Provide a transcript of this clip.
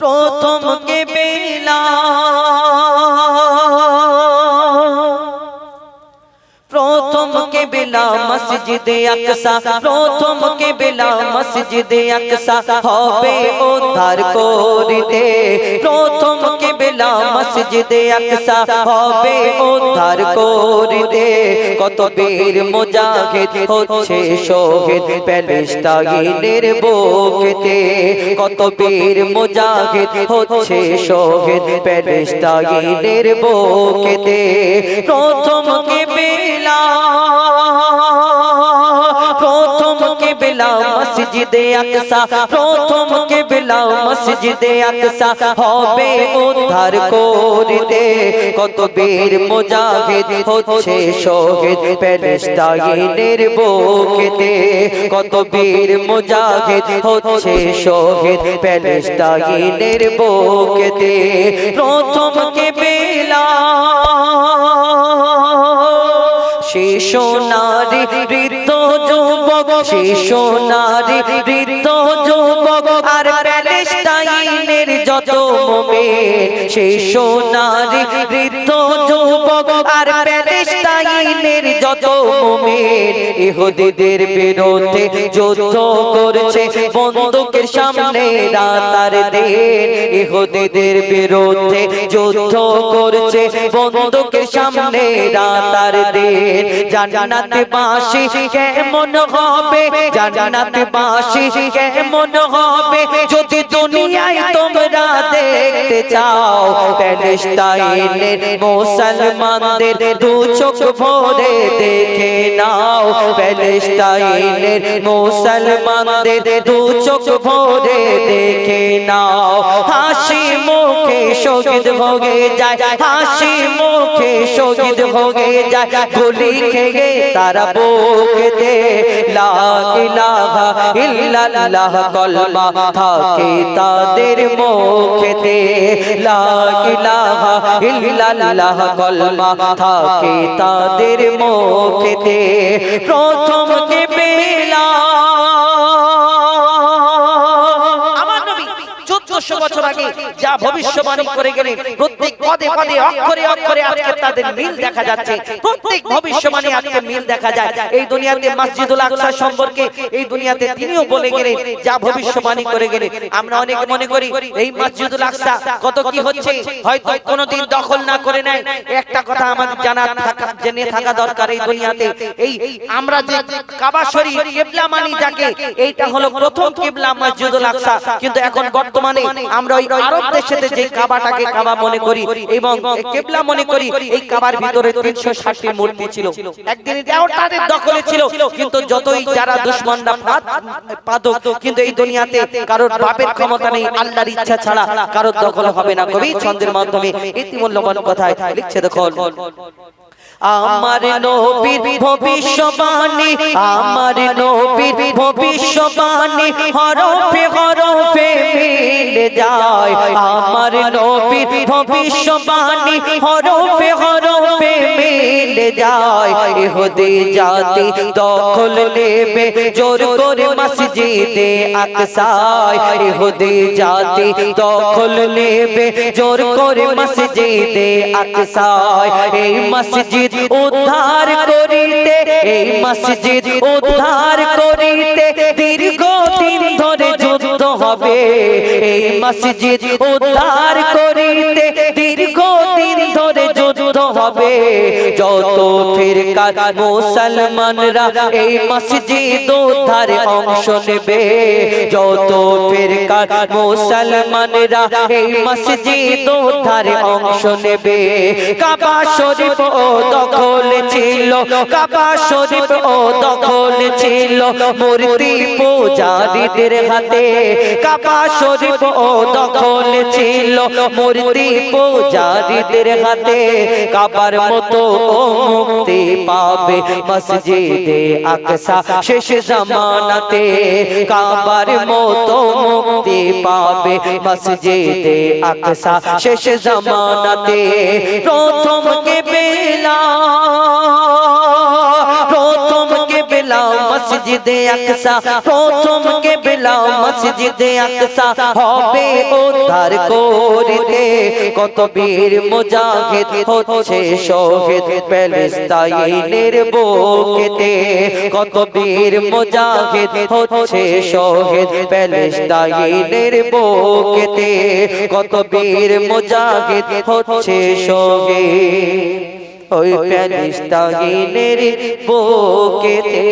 প্রথম কে পেলা প্রথম কে বেলা মসজিদে আকসা। প্রথম কে বেলা মসজিদে আকসা। হবে উদ্ধার করিতে। প্রথম কে বেলা মসজিদে আকসা হবে উদ্ধার করিতে। কত বীর মুজাহিদ হচ্ছে শহীদ প্যালেস্টাইনের বুকেতে। কত বীর মুজাহিদ হচ্ছে শহীদ প্যালেস্টাইনের বুকেতে প্রথম কে বেলা প্রথম কে বেলা মসজিদে আকসা, প্রথম কে বেলা মসজিদে আকসা। হবে উদ্ধার করিতে, কত বীর মুজাহিদ হচ্ছে শহীদ প্যালেস্টাইনের বুকেতে কত বীর মুজাহিদ হচ্ছে শহীদ প্যালেস্টাইনের বুকেতে প্রথম কে বেলা শিশু নারী বৃদ্ধ যুবক শিশু নারী বৃদ্ধ যুবক আর যত মোমেন শিশু নারী বৃদ্ধ যুবক আর প্যালেস্টাইনের যত মোমেন, ইহুদিদের বিরুদ্ধে যুদ্ধ করছে। বন্দুকের সামনে রাতার দিন, ইহুদিদের বিরুদ্ধে যুদ্ধ করছে। বন্দুকের সামনে রাতার দিন, জান্নাতে বাসি কেমন হবে? জান্নাতে বাসি কেমন হবে? যদি দুনিয়ায় তোমরা দেখতে চাও প্যালেস্টাইনের মুসলমানদের দু চোখ ভরে দেখে নাও প্যালেস্টাইনের মুসলমানদের দু চোখ ভরে দেখে নাও। হাসি মুখে শহীদ ভোগে যায় হাসি মুখে শহীদ ভোগে যায় গুলি খেয়ে তারা বুকেতে লা ইলাহা ইল্লাল্লাহ কলমা থাকে তাদের মুখেতে লা ইলাহা ইল্লাল্লাহ কলমা থাকে তাদের মুখেতে প্রথম কে বেলা চোদ্দশো বছর আগে যা ভবিষ্যবাণী করে গেলেন প্রত্যেক পদে পদে অক্ষরে অক্ষরে আজকে তাদের মিল দেখা যাচ্ছে। প্রত্যেক ভবিষ্যবাণী আজকে মিল দেখা যায় এই দুনিয়াতে মসজিদুল আকসা সম্পর্কে এই দুনিয়াতে তিনিও বলে গেলেন যা ভবিষ্যবাণী করে গেলেন। আমরা অনেক মনে করি এই মসজিদুল আকসা কত কি হচ্ছে হয়তো কোনোদিন দখল না করে নেয়। একটা কথা আমাদের জানা থাকা জেনে থাকা দরকার এই দুনিয়াতে। এই আমরা যে কাবা শরীফ কিবলা মানি যাকে এইটা হলো প্রথম কিবলা মসজিদুল আকসা কিন্তু এখন বর্তমানে আমরা ওই আরব দেশেতে যে কাবাটাকে কাবা মনে করি এবং কেবলা মনে করি এই কাবার ভিতরে তিনশো ষাটটি মূর্তি ছিল। একদিন এটাও তাদের দখলে ছিল কিন্তু যতই যারা দুশ্মনরা পাদক কিন্তু এই দুনিয়াতে কারোর বাপের ক্ষমতা নেই আল্লাহর ইচ্ছা ছাড়া কারোর দখল হবে না। কবি ছন্দের মাধ্যমে ইতি মূল্যবান কথায় লিখছে দেখুন। আমার নবীর ভবিষ্যবাণী আমার নবীর ভবিষ্যবাণী হরফে হরফে মিলে যায়। আমার নবীর ভবিষ্যবাণী হরফে হরফে যায়, ইহুদি জাতি দখল নেবে, জোর করে মসজিদে আকসায়, ইহুদি জাতি দখল নেবে, জোর করে মসজিদে আকসায়। এই মসজিদ উদ্ধার করিতে, এই মসজিদ উদ্ধার করিতে দীর্ঘ দিন ধরে যুদ্ধ হবে। এই মসজিদ উদ্ধার করিতে হবে। যত ফিরকার মুসলমানরা এই মসজিদ উদ্ধারে অংশ নেবে, যত ফিরকার মুসলমানরা এই মসজিদ উদ্ধারে অংশ নেবে। কাবা শরীফ ও দখল ছিল, কাবা শরীফ ও দখল ছিল, মূর্তি পূজারীদের হাতে। কাবা শরীফ ও দখল ছিল, মূর্তি পূজারীদের হাতে। কাবার মতো মুক্তি পাবে মসজিদে আকসা। শেষ জামানাতে কাবার মতো মুক্তি পাবে মসজিদে আকসা। শেষ জামানাতে প্রথম কে বেলা প্রথম কে বেলাও মসজিদে আকসা। প্রথম কে বেলাও মসজিদে আকসা, হবে উদ্ধার করতে। কত বীর মুজাহিদ হচ্ছে শহীদ প্যালেস্তাইনের বুকেতে। কত বীর মুজাহিদ হচ্ছে শহীদ প্যালেস্তাইনের বুকেতে। কত বীর মুজাহিদ হচ্ছে শহীদ ওই প্যালেস্তাইনের বুকেতে।